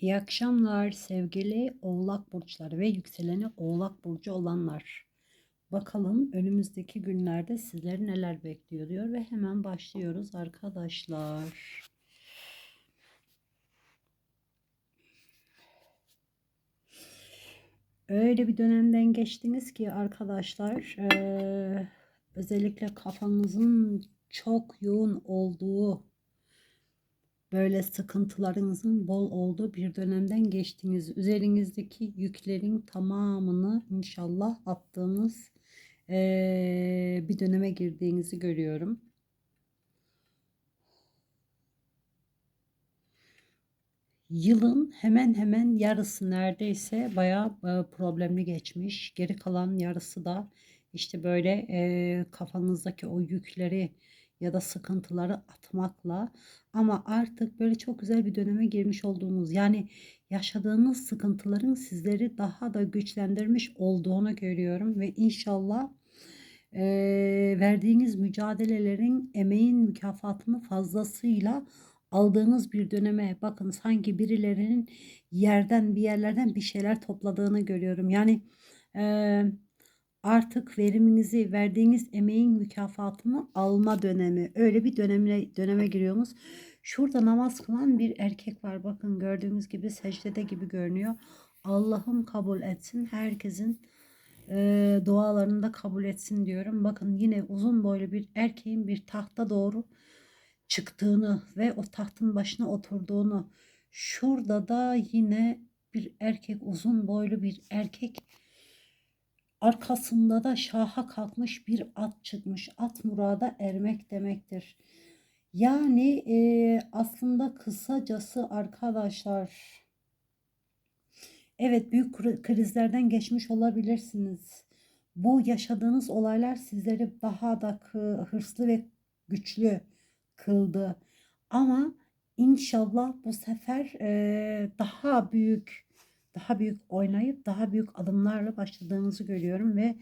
İyi akşamlar sevgili Oğlak burçları ve yükseleni Oğlak burcu olanlar. Bakalım önümüzdeki günlerde sizleri neler bekliyor diyor ve hemen başlıyoruz arkadaşlar. Öyle bir dönemden geçtiniz ki arkadaşlar eee, özellikle kafanızın çok yoğun olduğu böyle sıkıntılarınızın bol olduğu bir dönemden geçtiniz. Üzerinizdeki yüklerin tamamını inşallah attığınız eee, bir döneme girdiğinizi görüyorum. Yılın hemen hemen yarısı neredeyse bayağı problemli geçmiş. Geri kalan yarısı da işte böyle e, kafanızdaki o yükleri ya da sıkıntıları atmakla ama artık böyle çok güzel bir döneme girmiş olduğunuz yani yaşadığınız sıkıntıların sizleri daha da güçlendirmiş olduğunu görüyorum ve inşallah e, verdiğiniz mücadelelerin emeğin mükafatını fazlasıyla aldığınız bir döneme bakın sanki birilerinin yerden bir yerlerden bir şeyler topladığını görüyorum. Yani e, artık veriminizi verdiğiniz emeğin mükafatını alma dönemi öyle bir dönemine döneme giriyorsunuz. Şurada namaz kılan bir erkek var. Bakın gördüğünüz gibi secdede gibi görünüyor. Allah'ım kabul etsin. Herkesin e, dualarını da kabul etsin diyorum. Bakın yine uzun boylu bir erkeğin bir tahta doğru çıktığını ve o tahtın başına oturduğunu şurada da yine bir erkek uzun boylu bir erkek arkasında da şaha kalkmış bir at çıkmış. At murada ermek demektir. Yani e, aslında kısacası arkadaşlar evet büyük krizlerden geçmiş olabilirsiniz. Bu yaşadığınız olaylar sizleri daha da hırslı ve güçlü kıldı. Ama inşallah bu sefer e, daha büyük daha büyük oynayıp daha büyük adımlarla başladığınızı görüyorum ve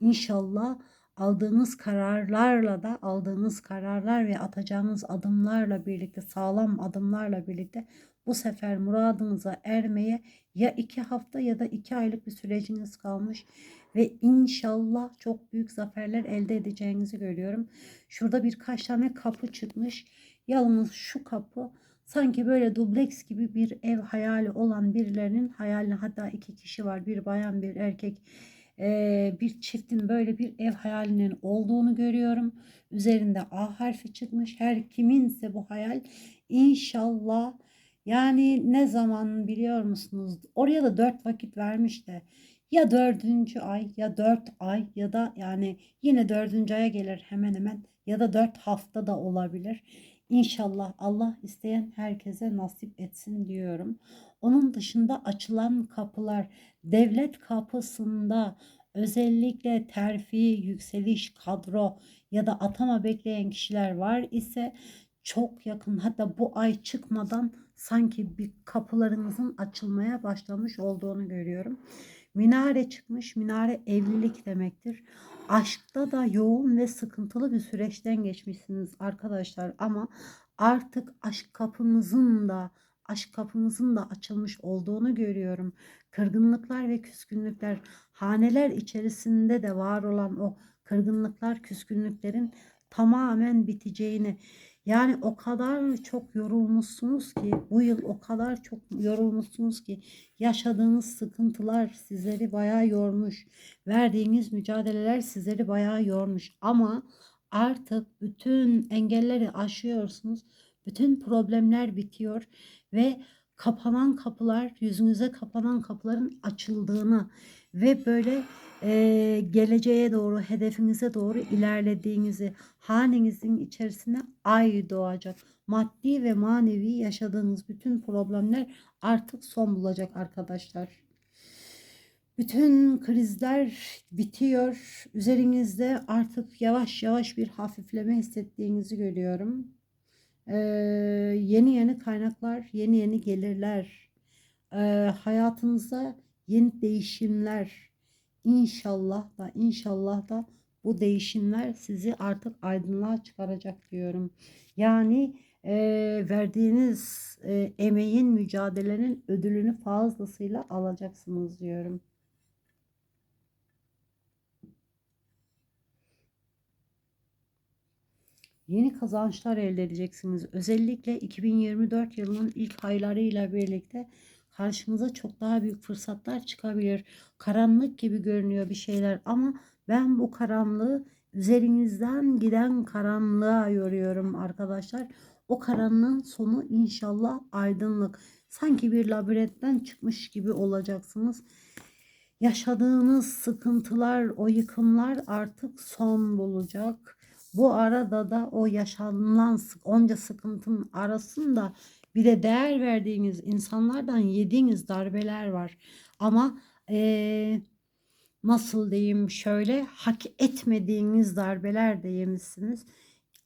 inşallah aldığınız kararlarla da aldığınız kararlar ve atacağınız adımlarla birlikte sağlam adımlarla birlikte bu sefer muradınıza ermeye ya iki hafta ya da iki aylık bir süreciniz kalmış ve inşallah çok büyük zaferler elde edeceğinizi görüyorum. Şurada birkaç tane kapı çıkmış. Yalnız şu kapı sanki böyle dubleks gibi bir ev hayali olan birilerinin hayalini hatta iki kişi var bir bayan bir erkek bir çiftin böyle bir ev hayalinin olduğunu görüyorum. Üzerinde A harfi çıkmış. Her kiminse bu hayal inşallah yani ne zaman biliyor musunuz? Oraya da dört vakit vermiş de ya dördüncü ay ya dört ay ya da yani yine dördüncü aya gelir hemen hemen ya da dört hafta da olabilir. İnşallah Allah isteyen herkese nasip etsin diyorum. Onun dışında açılan kapılar devlet kapısında özellikle terfi, yükseliş, kadro ya da atama bekleyen kişiler var ise çok yakın hatta bu ay çıkmadan sanki bir kapılarınızın açılmaya başlamış olduğunu görüyorum. Minare çıkmış. Minare evlilik demektir. Aşkta da yoğun ve sıkıntılı bir süreçten geçmişsiniz arkadaşlar ama artık aşk kapımızın da aşk kapımızın da açılmış olduğunu görüyorum. Kırgınlıklar ve küskünlükler haneler içerisinde de var olan o kırgınlıklar, küskünlüklerin tamamen biteceğini yani o kadar çok yorulmuşsunuz ki bu yıl o kadar çok yorulmuşsunuz ki yaşadığınız sıkıntılar sizleri bayağı yormuş. Verdiğiniz mücadeleler sizleri bayağı yormuş ama artık bütün engelleri aşıyorsunuz. Bütün problemler bitiyor ve kapanan kapılar, yüzünüze kapanan kapıların açıldığını ve böyle e, geleceğe doğru, hedefinize doğru ilerlediğinizi, hanenizin içerisine ay doğacak. Maddi ve manevi yaşadığınız bütün problemler artık son bulacak arkadaşlar. Bütün krizler bitiyor. Üzerinizde artık yavaş yavaş bir hafifleme hissettiğinizi görüyorum. Ee, yeni yeni kaynaklar, yeni yeni gelirler. Ee, hayatınızda yeni değişimler, İnşallah da inşallah da bu değişimler sizi artık aydınlığa çıkaracak diyorum. Yani eee, verdiğiniz eee, emeğin, mücadelenin ödülünü fazlasıyla alacaksınız diyorum. Yeni kazançlar elde edeceksiniz. Özellikle 2024 yılının ilk aylarıyla birlikte karşınıza çok daha büyük fırsatlar çıkabilir. Karanlık gibi görünüyor bir şeyler ama ben bu karanlığı üzerinizden giden karanlığa yoruyorum arkadaşlar. O karanlığın sonu inşallah aydınlık. Sanki bir labirentten çıkmış gibi olacaksınız. Yaşadığınız sıkıntılar, o yıkımlar artık son bulacak. Bu arada da o yaşanılan onca sıkıntının arasında bir de değer verdiğiniz insanlardan yediğiniz darbeler var. Ama eee, nasıl diyeyim şöyle hak etmediğiniz darbeler de yemişsiniz.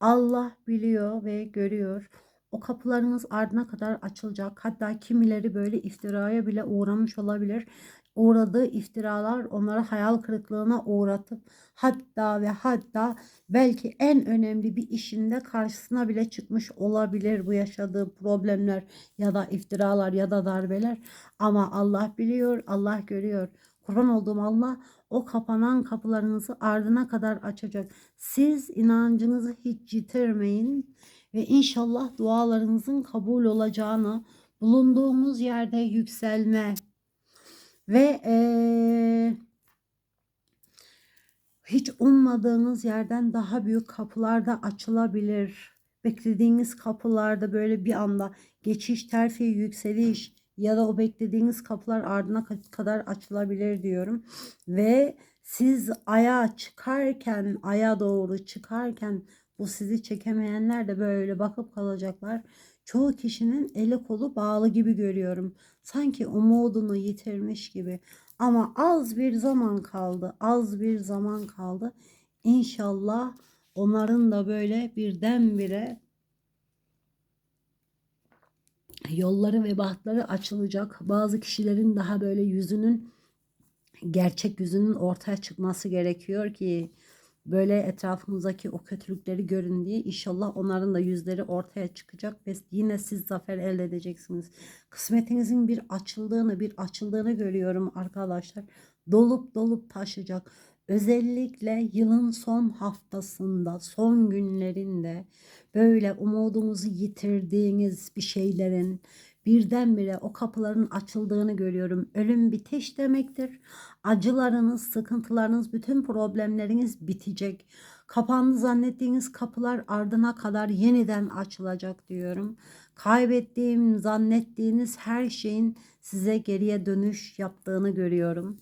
Allah biliyor ve görüyor. O kapılarınız ardına kadar açılacak. Hatta kimileri böyle iftiraya bile uğramış olabilir. Uğradığı iftiralar onları hayal kırıklığına uğratıp hatta ve hatta belki en önemli bir işinde karşısına bile çıkmış olabilir bu yaşadığı problemler ya da iftiralar ya da darbeler. Ama Allah biliyor, Allah görüyor. Kurban olduğum Allah o kapanan kapılarınızı ardına kadar açacak. Siz inancınızı hiç yitirmeyin ve inşallah dualarınızın kabul olacağını, bulunduğumuz yerde yükselme ve eee, hiç ummadığınız yerden daha büyük kapılar da açılabilir. Beklediğiniz kapılarda böyle bir anda geçiş, terfi, yükseliş ya da o beklediğiniz kapılar ardına ka- kadar açılabilir diyorum. Ve siz aya çıkarken, aya doğru çıkarken bu sizi çekemeyenler de böyle bakıp kalacaklar. Çoğu kişinin eli kolu bağlı gibi görüyorum. Sanki umudunu yitirmiş gibi. Ama az bir zaman kaldı. Az bir zaman kaldı. İnşallah onların da böyle birdenbire yolları ve bahtları açılacak. Bazı kişilerin daha böyle yüzünün gerçek yüzünün ortaya çıkması gerekiyor ki böyle etrafımızdaki o kötülükleri görün diye inşallah onların da yüzleri ortaya çıkacak ve yine siz zafer elde edeceksiniz. Kısmetinizin bir açıldığını, bir açıldığını görüyorum arkadaşlar. Dolup dolup taşacak. Özellikle yılın son haftasında, son günlerinde böyle umudunuzu yitirdiğiniz bir şeylerin birdenbire o kapıların açıldığını görüyorum. Ölüm bitiş demektir. Acılarınız, sıkıntılarınız, bütün problemleriniz bitecek. Kapandı zannettiğiniz kapılar ardına kadar yeniden açılacak diyorum. Kaybettiğim, zannettiğiniz her şeyin size geriye dönüş yaptığını görüyorum.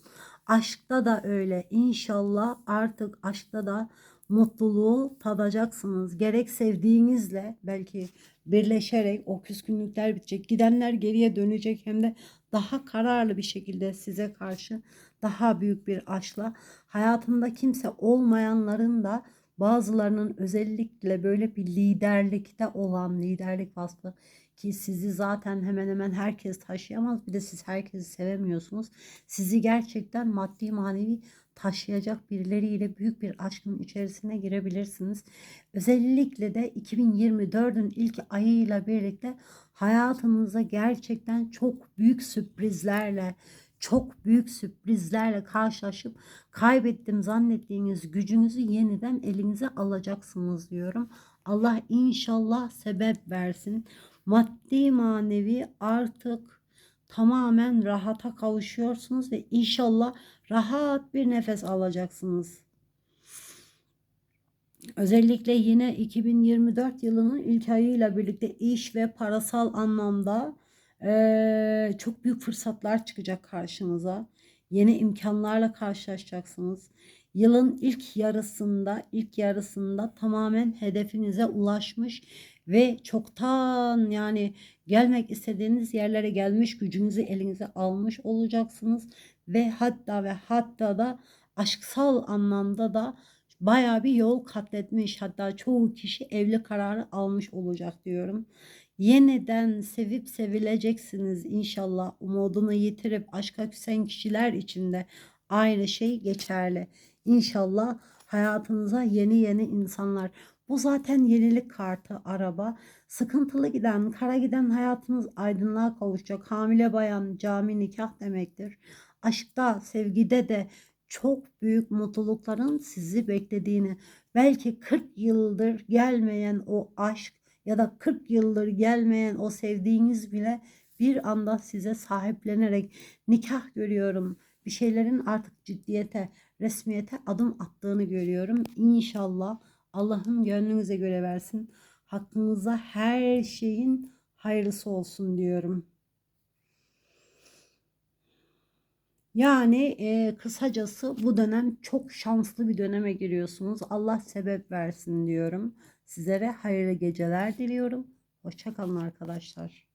Aşkta da öyle. İnşallah artık aşkta da mutluluğu tadacaksınız. Gerek sevdiğinizle belki birleşerek o küskünlükler bitecek. Gidenler geriye dönecek hem de daha kararlı bir şekilde size karşı daha büyük bir aşkla hayatında kimse olmayanların da bazılarının özellikle böyle bir liderlikte olan liderlik vasfı ki sizi zaten hemen hemen herkes taşıyamaz. Bir de siz herkesi sevemiyorsunuz. Sizi gerçekten maddi manevi taşıyacak birileriyle büyük bir aşkın içerisine girebilirsiniz. Özellikle de 2024'ün ilk ayıyla birlikte hayatınıza gerçekten çok büyük sürprizlerle çok büyük sürprizlerle karşılaşıp kaybettim zannettiğiniz gücünüzü yeniden elinize alacaksınız diyorum. Allah inşallah sebep versin. Maddi manevi artık tamamen rahata kavuşuyorsunuz ve inşallah rahat bir nefes alacaksınız. Özellikle yine 2024 yılının ilk ayıyla birlikte iş ve parasal anlamda eee, çok büyük fırsatlar çıkacak karşınıza. Yeni imkanlarla karşılaşacaksınız. Yılın ilk yarısında, ilk yarısında tamamen hedefinize ulaşmış ve çoktan yani gelmek istediğiniz yerlere gelmiş gücünüzü elinize almış olacaksınız ve hatta ve hatta da aşksal anlamda da baya bir yol kat etmiş hatta çoğu kişi evli kararı almış olacak diyorum. Yeniden sevip sevileceksiniz inşallah. Umudunu yitirip aşka küsen kişiler için de aynı şey geçerli. İnşallah hayatınıza yeni yeni insanlar. Bu zaten yenilik kartı araba. Sıkıntılı giden, kara giden hayatınız aydınlığa kavuşacak. Hamile bayan cami nikah demektir. Aşkta, sevgide de çok büyük mutlulukların sizi beklediğini, belki 40 yıldır gelmeyen o aşk ya da 40 yıldır gelmeyen o sevdiğiniz bile bir anda size sahiplenerek nikah görüyorum. Bir şeylerin artık ciddiyete, resmiyete adım attığını görüyorum. İnşallah Allah'ın gönlünüze göre versin. Hakkınızda her şeyin hayırlısı olsun diyorum. Yani e, kısacası bu dönem çok şanslı bir döneme giriyorsunuz. Allah sebep versin diyorum. Sizlere hayırlı geceler diliyorum. Hoşçakalın arkadaşlar.